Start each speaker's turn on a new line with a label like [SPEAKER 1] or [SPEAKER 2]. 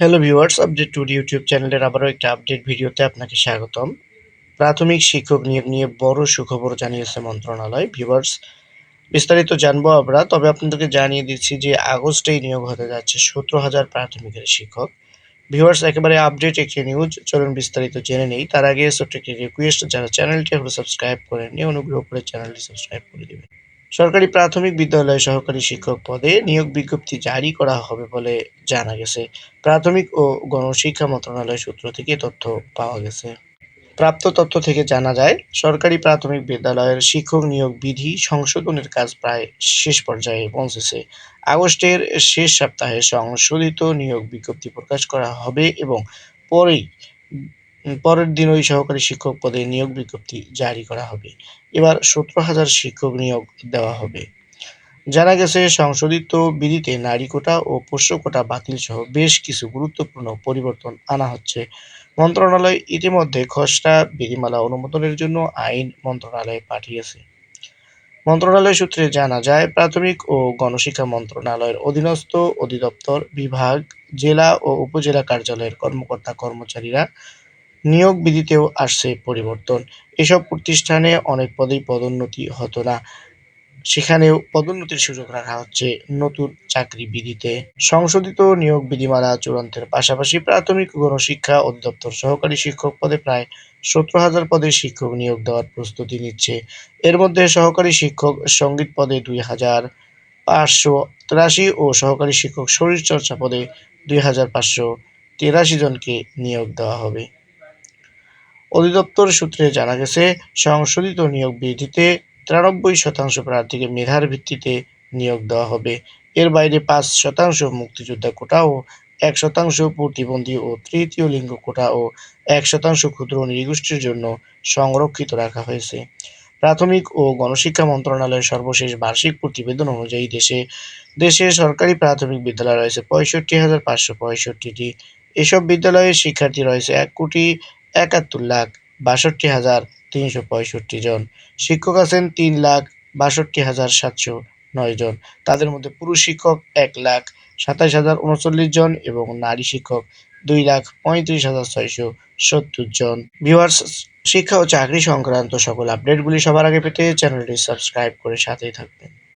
[SPEAKER 1] Hello viewers update to YouTube চ্যানেলের আবারও একটা আপডেট ভিডিওতে আপনাকে স্বাগতম। প্রাথমিক শিক্ষক নিয়োগ নিয়ে বড় সুখবর জানিয়েছে মন্ত্রণালয়। ভিউয়ার্স বিস্তারিত জানব আমরা, তবে আপনাদেরকে জানিয়ে দিচ্ছি যে আগস্টেই নিয়োগ হতে যাচ্ছে সতেরো হাজার প্রাথমিকের শিক্ষক। ভিউয়ার্স একেবারে আপডেট একটি নিউজ চলুন বিস্তারিত জেনে নেই। তার আগে ছোট্ট একটি রিকোয়েস্ট যারা চ্যানেলটি এখনও সাবস্ক্রাইব করেননি, অনুগ্রহ করে চ্যানেলটি সাবস্ক্রাইব করে দেবেন। সরকারি প্রাথমিক বিদ্যালয়ে সহকারী শিক্ষক পদে নিয়োগ বিজ্ঞপ্তি জারি করা হবে বলে জানা গেছে। প্রাথমিক ও গণশিক্ষা মন্ত্রণালয় সূত্র থেকে তথ্য পাওয়া গেছে। প্রাপ্ত তথ্য থেকে জানা যায়, সরকারি প্রাথমিক বিদ্যালয়ের শিক্ষক নিয়োগ বিধি সংশোধনের কাজ প্রায় শেষ পর্যায়ে পৌঁছেছে। আগস্টের শেষ সপ্তাহে সংশোধিত নিয়োগ বিজ্ঞপ্তি প্রকাশ করা হবে এবং পরেই পরের দিন ওই সহকারী শিক্ষক পদে নিয়োগ বিজ্ঞপ্তি জারি করা হবে। এবার সতেরো হাজার শিক্ষক নিয়োগ দেওয়া হবে। জানা গেছে, সংশোধিত বিধিতে নারী কোটা ও পোষ্য কোটা বাতিল সহ বেশ কিছু গুরুত্বপূর্ণ পরিবর্তন আনা হচ্ছে। মন্ত্রণালয় ইতিমধ্যে খসড়া বিধিমালা অনুমোদনের জন্য আইন মন্ত্রণালয়ে পাঠিয়েছে। মন্ত্রণালয় সূত্রে জানা যায়, প্রাথমিক ও গণশিক্ষা মন্ত্রণালয়ের অধীনস্থ অধিদপ্তর, বিভাগ, জেলা ও উপজেলা কার্যালয়ের কর্মকর্তা কর্মচারীরা নিয়োগ বিধিতেও আসছে পরিবর্তন। এসব প্রতিষ্ঠানে অনেক পদেই পদোন্নতি হতো না। সেখানেও পদোন্নতির সুযোগ রাখা হচ্ছে নতুন চাকরি বিধিতে সংশোধিত নিয়োগ বিধিমালা চূড়ান্তের পাশাপাশি প্রাথমিক গণশিক্ষা অধিদপ্তর সহকারী শিক্ষক পদে প্রায় সতেরো হাজার পদে শিক্ষক নিয়োগ দেওয়ার প্রস্তুতি নিচ্ছে। এর মধ্যে সহকারী শিক্ষক সংগীত পদে দুই হাজার পাঁচশো তিরাশি ও সহকারী শিক্ষক শরীরচর্চা পদে দুই হাজার পাঁচশো তিরাশি জনকে নিয়োগ দেওয়া হবে। অধিদপ্তর সূত্রে জানা গেছে, সংশোধিত নিয়োগ বিধিতে তিরানব্বই শতাংশ প্রার্থীকে মেধার ভিত্তিতে নিয়োগ দেওয়া হবে। এর বাইরে পাঁচ শতাংশ মুক্তিযোদ্ধা কোটা ও এক শতাংশ প্রতিবন্ধী ও তৃতীয় লিঙ্গ কোটা ও এক শতাংশ ক্ষুদ্র নৃগোষ্ঠীর জন্য সংরক্ষিত রাখা হয়েছে। প্রাথমিক ও গণশিক্ষা মন্ত্রণালয়ের সর্বশেষ বার্ষিক প্রতিবেদন অনুযায়ী দেশে দেশে সরকারি প্রাথমিক বিদ্যালয় রয়েছে পঁয়ষট্টি হাজার পাঁচশো পঁয়ষট্টিটি। এসব বিদ্যালয়ের শিক্ষার্থী রয়েছে এক কোটি একাত্তর লাখ বাষট্টি হাজার তিনশো পঁয়ষট্টি জন। শিক্ষক আছেন তিন লাখ বাষট্টি হাজার সাতশো নয় জন। তাদের মধ্যে পুরুষ শিক্ষক এক লাখ সাতাশ হাজার উনচল্লিশ জন এবং নারী শিক্ষক দুই লাখ পঁয়ত্রিশ হাজার ছয়শো সত্তর জন। ভিউয়ার্স, শিক্ষা ও চাকরি সংক্রান্ত সকল আপডেটগুলি সবার আগে পেতে চ্যানেলটি সাবস্ক্রাইব করে সাথেই থাকবেন।